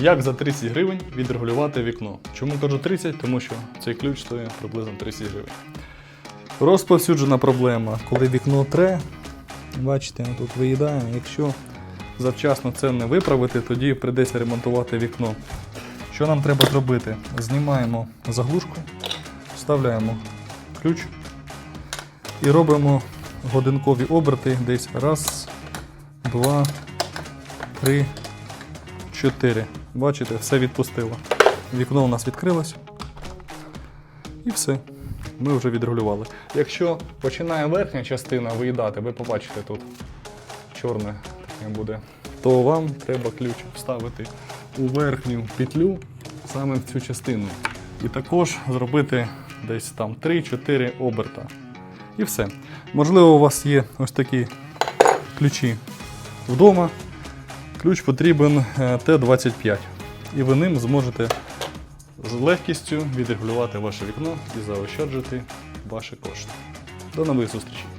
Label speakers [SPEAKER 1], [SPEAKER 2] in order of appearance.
[SPEAKER 1] Як за 30 гривень відрегулювати вікно? Чому кажу 30? Тому що цей ключ стоїть приблизно 30 гривень. Розповсюджена проблема, коли вікно тре, бачите, тут виїдає. Якщо завчасно це не виправити, тоді прийдеться ремонтувати вікно. Що нам треба зробити? Знімаємо заглушку, вставляємо ключ і робимо годинкові оберти десь раз, два, три, чотири. Бачите, все відпустило. Вікно у нас відкрилось. І все. Ми вже відрегулювали. Якщо починає верхня частина виїдати, ви побачите тут чорне таке буде, то вам треба ключ вставити у верхню петлю саме в цю частину. І також зробити десь там 3-4 оберта. І все. Можливо, у вас є ось такі ключі вдома. Ключ потрібен е, Т-25. І ви ним зможете з легкістю відрегулювати ваше вікно і заощаджити ваші кошти. До нових зустрічей!